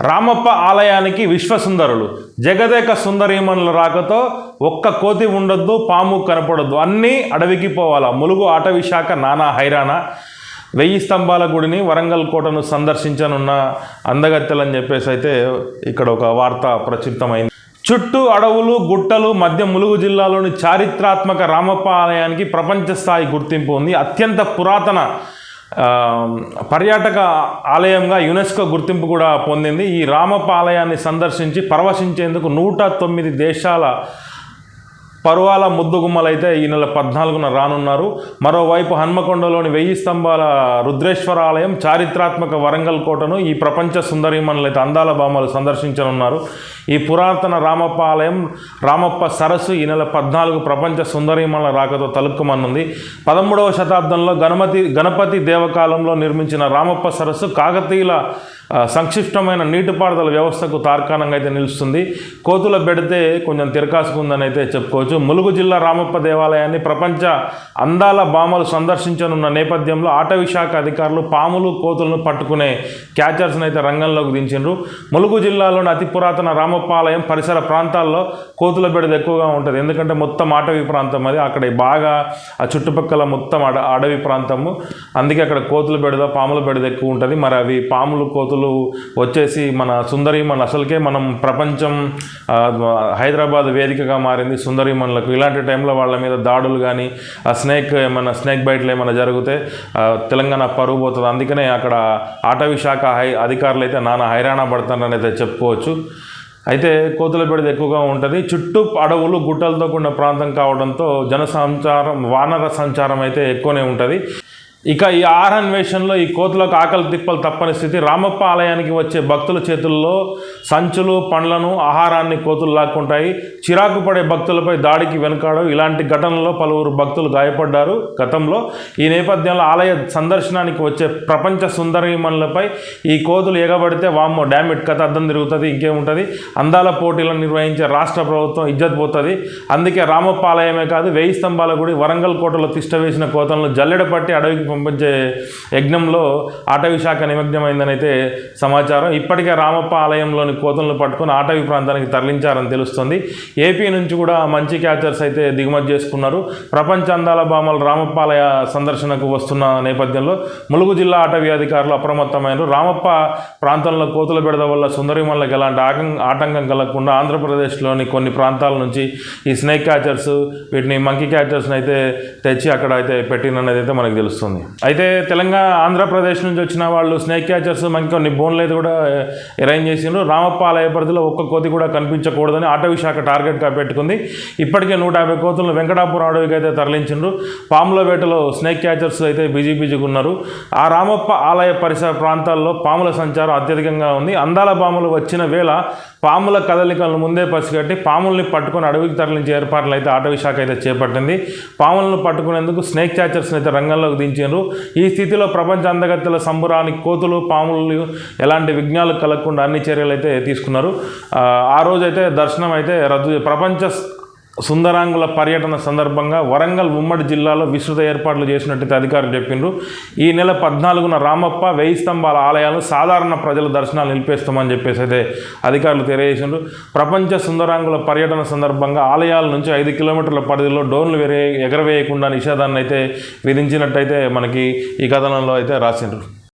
రామప్ప ఆలయానికి విశ్వసుందరులు. జగదేక సుందరీమణుల రాకతో ఒక్క కోతి ఉండొద్దు పాము కనపడద్దు. అన్నీ అడవికి పోవాలా. ములుగు అటవీ శాఖ నానా హైరాణ వెయ్యి స్తంభాల గుడిని వరంగల్ కోటను సందర్శించనున్న అందగత్తెలని చెప్పేసి అయితే ఇక్కడ ఒక వార్త ప్రచురితమైంది. చుట్టూ అడవులు గుట్టలు మధ్య ములుగు జిల్లాలోని చారిత్రాత్మక రామప్ప ఆలయానికి ప్రపంచ స్థాయి గుర్తింపు ఉంది. అత్యంత పురాతన పర్యాటక ఆలయంగా యునెస్కో గుర్తింపు కూడా పొందింది. ఈ రామప్ప ఆలయాన్ని సందర్శించి పరవశించేందుకు నూట తొమ్మిది దేశాల పరువాల ముద్దుగుమ్మలైతే ఈ నెల పద్నాలుగున రానున్నారు. మరోవైపు హన్మకొండలోని వెయ్యి స్తంభాల రుద్రేశ్వర ఆలయం చారిత్రాత్మక వరంగల్ కోటను ఈ ప్రపంచ సుందరీమణులైతే అందాల బామలు సందర్శించనున్నారు. ఈ పురాతన రామప్ప ఆలయం రామప్ప సరస్సు ఈ నెల పద్నాలుగు ప్రపంచ సుందరీమణుల రాకతో తలుక్కుమనుంది. పదమూడవ శతాబ్దంలో గణపతి గణపతి దేవకాలంలో నిర్మించిన రామప్ప సరస్సు కాకతీయుల సంక్షిష్టమైన సంక్షిప్తమైన నీటిపారుదల వ్యవస్థకు తార్కాణంగా అయితే నిలుస్తుంది. కోతుల పెడితే కొంచెం తిరకాసుకుందని అయితే చెప్పుకోవచ్చు. ములుగు జిల్లా రామప్ప దేవాలయాన్ని ప్రపంచ అందాల బామలు సందర్శించనున్న నేపథ్యంలో అటవీ శాఖ అధికారులు పాములు కోతులను పట్టుకునే క్యాచర్స్ను అయితే రంగంలోకి దించిండ్రు. ములుగు జిల్లాలోని అతి పురాతన రామప్ప ఆలయం పరిసర ప్రాంతాల్లో కోతుల బెడద ఎక్కువగా ఉంటుంది. ఎందుకంటే మొత్తం అటవీ ప్రాంతం అది. అక్కడ బాగా ఆ చుట్టుపక్కల మొత్తం అడ అడవి ప్రాంతము. అందుకే అక్కడ కోతుల బెడద పాముల బెడద ఎక్కువ ఉంటుంది. మరి అవి పాములు కోతులు వచ్చేసి మన సుందరీమణులు అసలుకే మనం ప్రపంచం హైదరాబాద్ వేదికగా మారింది సుందరీమణులకు ఇలాంటి టైంలో వాళ్ళ మీద దాడులు కానీ ఆ స్నేక్ ఏమైనా స్నేక్ బైట్లు ఏమైనా జరిగితే తెలంగాణ పరుగు పోతుంది. అందుకనే అక్కడ అటవీ శాఖ హై అధికారులు అయితే నానా హైరాణ పడుతున్నారని అయితే చెప్పుకోవచ్చు. అయితే కోతుల బెడద ఎక్కువగా ఉంటుంది. చుట్టూ అడవులు గుట్టలతో కూడిన ప్రాంతం కావడంతో జన సంచారం వానర సంచారం అయితే ఎక్కువనే ఉంటుంది. ఇక ఈ ఆహారాన్వేషణలో ఈ కోతులకు ఆకలి తిప్పలు తప్పని స్థితి రామప్ప ఆలయానికి వచ్చే భక్తుల చేతుల్లో సంచులు పండ్లను ఆహారాన్ని కోతులు లాక్కుంటాయి. చిరాకు పడే భక్తులపై దాడికి వెనుకాడు ఇలాంటి ఘటనలో పలువురు భక్తులు గాయపడ్డారు. గతంలో ఈ నేపథ్యంలో ఆలయ సందర్శనానికి వచ్చే ప్రపంచ సుందరీమణులపై ఈ కోతులు ఎగబడితే వామ్మో డామిట్ కథ అద్దం తిరుగుతుంది ఇంకేముంటుంది? అందాల పోటీలను నిర్వహించే రాష్ట్ర ప్రభుత్వం ఇజ్జత్ పోతుంది. అందుకే రామప్ప ఆలయమే కాదు వెయ్యి స్తంభాల గుడి వరంగల్ కోటలో తిష్ట వేసిన కోతలను జల్లెడ పట్టి అడవికి పంపించే యజ్ఞంలో అటవీ శాఖ నిమగ్నమైందనైతే సమాచారం. ఇప్పటికే రామప్ప ఆలయంలోని కోతలను పట్టుకుని అటవీ ప్రాంతానికి తరలించారని తెలుస్తుంది. ఏపీ నుంచి కూడా మంచి క్యాచర్స్ అయితే దిగుమతి చేసుకున్నారు. ప్రపంచ అందాల భామలు రామప్ప ఆలయ సందర్శనకు వస్తున్న నేపథ్యంలో ములుగు జిల్లా అటవీ అధికారులు అప్రమత్తమైనారు. రామప్ప ప్రాంతంలో కోతుల బెడద వల్ల సుందరిమల్లకు ఎలాంటి ఆటం ఆటంకం కలగకుండా ఆంధ్రప్రదేశ్లోని కొన్ని ప్రాంతాల నుంచి ఈ స్నేక్ క్యాచర్స్ వీటిని మంకీ క్యాచర్స్ని అయితే తెచ్చి అక్కడ అయితే పెట్టిననేది అయితే మనకు తెలుస్తుంది. అయితే తెలంగాణ ఆంధ్రప్రదేశ్ నుంచి వచ్చిన వాళ్ళు స్నేక్ క్యాచర్స్ మనకి కొన్ని బోన్లు అయితే కూడా అరేంజ్ చేసిండ్రు. రామప్ప ఆలయ పరిధిలో ఒక్క కోతి కూడా కనిపించకూడదని అటవీ శాఖ టార్గెట్గా పెట్టుకుంది. ఇప్పటికే నూట యాభై కోతులను వెంకటాపురం అడవికి అయితే తరలించిండ్రు. పాముల వేటలో స్నేక్ క్యాచర్స్ అయితే బిజీ బిజీగా ఉన్నారు. ఆ రామప్ప ఆలయ పరిసర ప్రాంతాల్లో పాముల సంచారం అత్యధికంగా ఉంది. అందాల పాములు వచ్చిన వేళ పాముల కదలికలను ముందే పసిగట్టి పాముల్ని పట్టుకొని అడవికి తరలించే ఏర్పాట్లు అయితే అటవీ శాఖ అయితే చేపట్టింది. పాములను పట్టుకునేందుకు స్నేక్ క్యాచర్స్ని అయితే రంగంలోకి దించారు ఈ స్థితిలో ప్రపంచ అందగత్తెల సంబురానికి కోతులు పాములు ఎలాంటి విఘ్నాలు కలగకుండా అన్ని చర్యలు అయితే తీసుకున్నారు. ఆ, రోజైతే దర్శనం అయితే రద్దు ప్రపంచ సుందరాంగుల పర్యటన సందర్భంగా వరంగల్ ఉమ్మడి జిల్లాలో విస్తృత ఏర్పాట్లు చేసినట్టయితే అధికారులు చెప్పిండ్రు. ఈ నెల పద్నాలుగున రామప్ప వెయ్యి స్తంభాల ఆలయాలు సాధారణ ప్రజల దర్శనాలు నిలిపేస్తామని చెప్పేసి అయితే అధికారులు తెలియజేసిండ్రు. ప్రపంచ సుందరాంగుల పర్యటన సందర్భంగా ఆలయాల నుంచి ఐదు కిలోమీటర్ల పరిధిలో డోన్లు వేరే ఎగరవేయకుండా నిషేధాన్ని అయితే విధించినట్టయితే మనకి ఈ కథనంలో అయితే రాసిండ్రు.